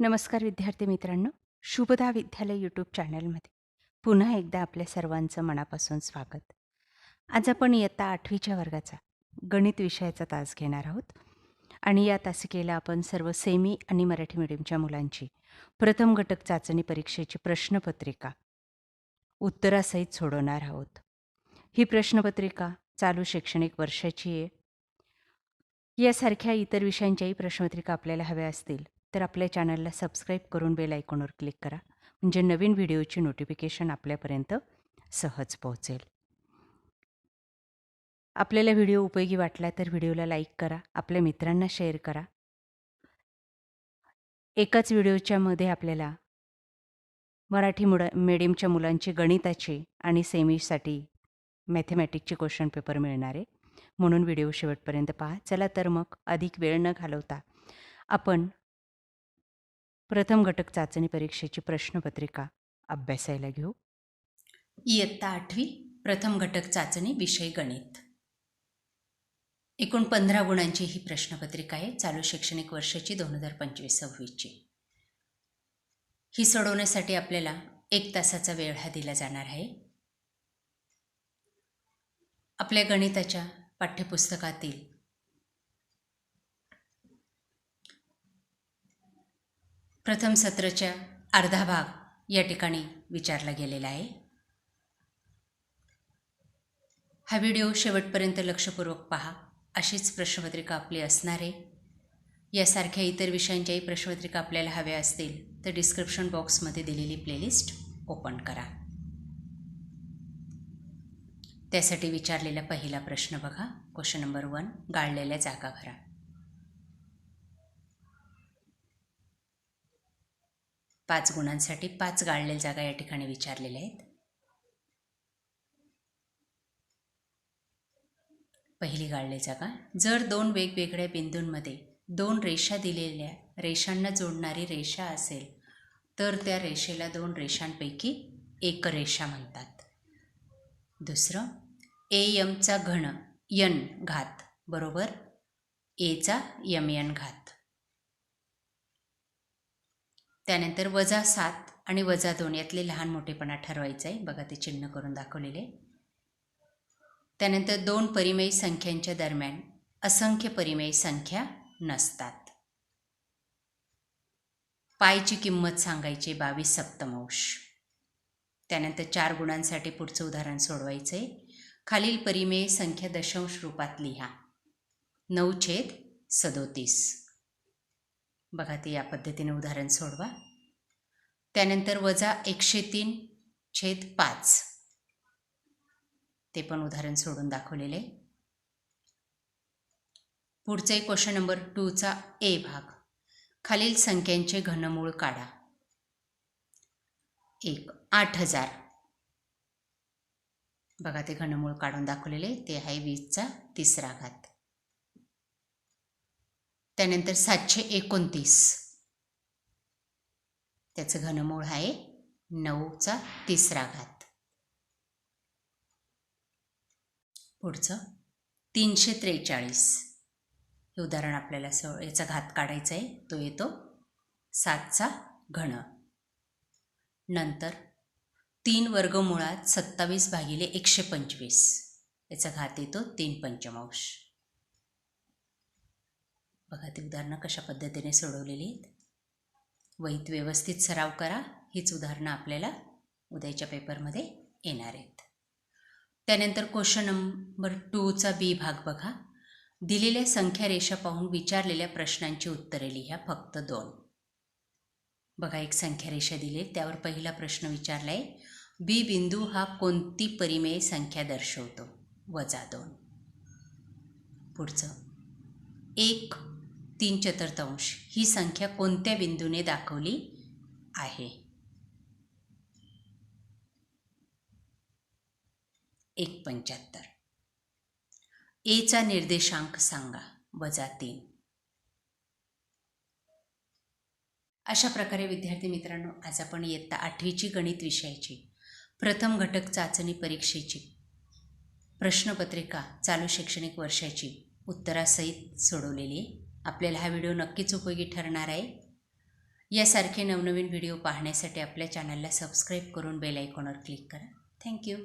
नमस्कार विद्यार्थी मित्रांनो. शुभदा विद्यालय यूट्यूब चॅनलमध्ये. पुन्हा एकदा आपल्या सर्वांचं मनापासून स्वागत. आज आपण इयत्ता आठवीच्या वर्गाचा गणित विषयाचा तास घेणार आहोत. आणि या तासिकेला आपण सर्व सेमी आणि मराठी मीडियमच्या मुलांची प्रथम घटक चाचणी परीक्षेची प्रश्नपत्रिका उत्तरासहित सोडवणार आहोत. ही प्रश्नपत्रिका चालू शैक्षणिक वर्षाची आहे. यासारख्या इतर विषयांच्याही प्रश्नपत्रिका आपल्याला हव्या असतील. तर आपल्या चॅनलला सबस्क्राईब करून बेल आयकॉनवर क्लिक करा म्हणजे नवीन व्हिडिओची नोटिफिकेशन आपल्यापर्यंत सहज पोहोचेल. आपल्याला व्हिडिओ उपयोगी वाटला तर व्हिडिओला लाईक करा आपल्या मित्रांना शेअर करा. एकाच व्हिडिओच्या मध्ये आपल्याला मराठी मुडा मेडियमच्या मुलांची गणिताची आणि सेमीसाठी मॅथेमॅटिकचे क्वेश्चन पेपर मिळणार. आहे म्हणून व्हिडिओ शेवटपर्यंत पहा. चला तर मग अधिक वेळ न घालवता आपण प्रथम घटक चाचणी परीक्षेची प्रश्नपत्रिका अभ्यासायला घेऊ. इयत्ता आठवी प्रथम घटक चाचणी विषय गणित. एकूण पंधरा गुणांची ही प्रश्नपत्रिका आहे चालू शैक्षणिक वर्षाची दोन हजार पंचवीस सव्वीसची. ही सोडवण्यासाठी आपल्याला एक तासाचा वेळ हा दिला जाणार आहे. आपल्या गणिताच्या पाठ्यपुस्तकातील प्रथम सत्राच्या अर्धा भाग या ठिकाणी विचारला गेलेला आहे. हा व्हिडिओ शेवटपर्यंत लक्षपूर्वक पहा अशीच प्रश्नपत्रिका आपली असणार आहे. यासारख्या इतर विषयांच्याही प्रश्नपत्रिका आपल्याला हव्या असतील तर डिस्क्रिप्शन बॉक्समध्ये दिलेली प्लेलिस्ट ओपन करा. त्यासाठी विचारलेला पहिला प्रश्न बघा क्वेश्चन नंबर वन गाळलेल्या जागा भरा. पाच गुणांसाठी पाच गाळलेल्या जागा या ठिकाणी विचारलेल्या आहेत. पहिली गाळली जागा जर दोन वेगवेगळ्या बिंदूंमध्ये दोन रेषा दिलेल्या रेषांना जोडणारी रेषा असेल तर त्या रेषेला दोन रेषांपैकी एक रेषा म्हणतात. दुसरं ए यमचा घन यन घात बरोबर? एचा यम यन घात. त्यानंतर वजा सात आणि वजा दोन यातले लहान मोठेपणा ठरवायचं आहे बघा ते चिन्ह करून दाखवलेले. त्यानंतर दोन परिमेयी संख्यांच्या दरम्यान असंख्य परिमेयी संख्या नसतात. पायची किंमत सांगायची बावीस सप्तमांश. त्यानंतर चार गुणांसाठी पुढचं उदाहरण सोडवायचं आहे खालील परिमेय संख्या दशांश रूपात लिहा. नऊ छेद सदोतीस. बघा ते या पद्धतीने उदाहरण सोडवा. त्यानंतर वजा एकशे तीन छेद पाच. ते पण उदाहरण सोडून दाखवलेले. पुढचं एक क्वेश्चन नंबर टूचा ए भाग. खालील संख्यांचे घनमूळ काढा. एक आठ हजार. बघा ते घनमूळ काढून दाखवलेले. ते आहे वीसचा तिसरा घात. त्यानंतर सातशे एकोणतीस. त्याचं घनमूळ आहे नऊचा तिसरा घात. पुढचं तीनशे त्रेचाळीस. हे उदाहरण आपल्याला स याचा घात काढायचा आहे. तो येतो सातचा घन. नंतर तीन वर्गमुळात सत्तावीस भागिले एकशे पंचवीस. याचा घात येतो तीन पंचमांश. बघा ती उदाहरणं कशा पद्धतीने सोडवलेली आहेत. वहीत व्यवस्थित सराव करा हीच उदाहरणं आपल्याला उद्याच्या पेपरमध्ये येणार आहेत. त्यानंतर क्वेश्चन नंबर टूचा बी भाग बघा. दिलेल्या संख्या रेषा पाहून विचारलेल्या प्रश्नांची उत्तरे लिहा फक्त दोन. बघा एक संख्या रेषा दिली त्यावर पहिला प्रश्न विचारला आहे बी बिंदू हा कोणती परिमेय संख्या दर्शवतो? वजा दोन. पुढचं. एक तीन चतुर्थांश. ही संख्या कोणत्या बिंदूने दाखवली आहे? एक पंच्याहत्तर. एचा निर्देशांक सांगा वजा तीन. अशा प्रकारे विद्यार्थी मित्रांनो आज आपण इयत्ता आठवीची गणित विषयाची प्रथम घटक चाचणी परीक्षेची प्रश्नपत्रिका चालू शैक्षणिक वर्षाची उत्तरासहित सोडवलेली आहे. आपल्याला हा व्हिडिओ नक्कीच उपयोगी ठरणार आहे. यासारखे नवनवीन व्हिडिओ पाहण्यासाठी आपल्या चॅनलला सबस्क्राईब करून बेल आयकॉनवर क्लिक करा. थँक्यू